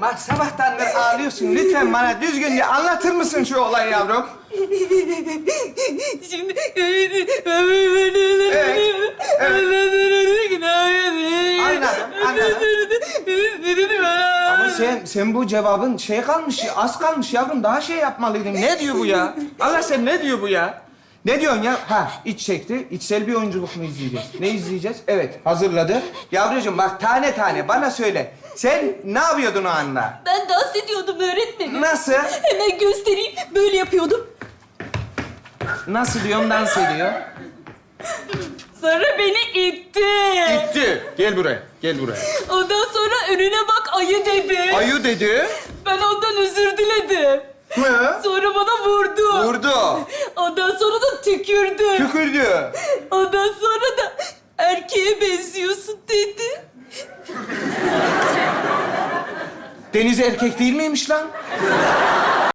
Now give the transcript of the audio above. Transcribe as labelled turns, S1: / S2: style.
S1: bak sabahtandır ağlıyorsun. Lütfen bana düzgünce anlatır mısın şu olayı yavrum?
S2: Şimdi...
S1: Evet, Anladım, anladım. Ama sen, sen bu cevabın şey kalmış, az kalmış yavrum. Daha şey yapmalıydın. Ne diyor bu ya? Allah sen ne diyor bu ya? Ne diyorsun ya? Ha, iç çekti. İçsel bir oyunculuk mu izleyeceğiz? Ne izleyeceğiz? Evet, hazırladı. Yavrucuğum bak tane tane bana söyle. Sen ne yapıyordun o anda?
S2: Ben dans ediyordum öğretmenim.
S1: Nasıl?
S2: Hemen göstereyim. Böyle yapıyordum.
S1: Nasıl diyorum dans ediyor?
S2: Sonra beni itti.
S1: Gitti. Gel buraya, gel buraya.
S2: Ondan sonra önüne bak ayı dedi.
S1: Ayı dedi.
S2: Ben ondan özür diledim.
S1: Hı?
S2: Sonra bana vurdu.
S1: Vurdu.
S2: Ondan sonra da tükürdü.
S1: Tükürdü.
S2: Ondan sonra da
S1: Deniz erkek değil miymiş lan?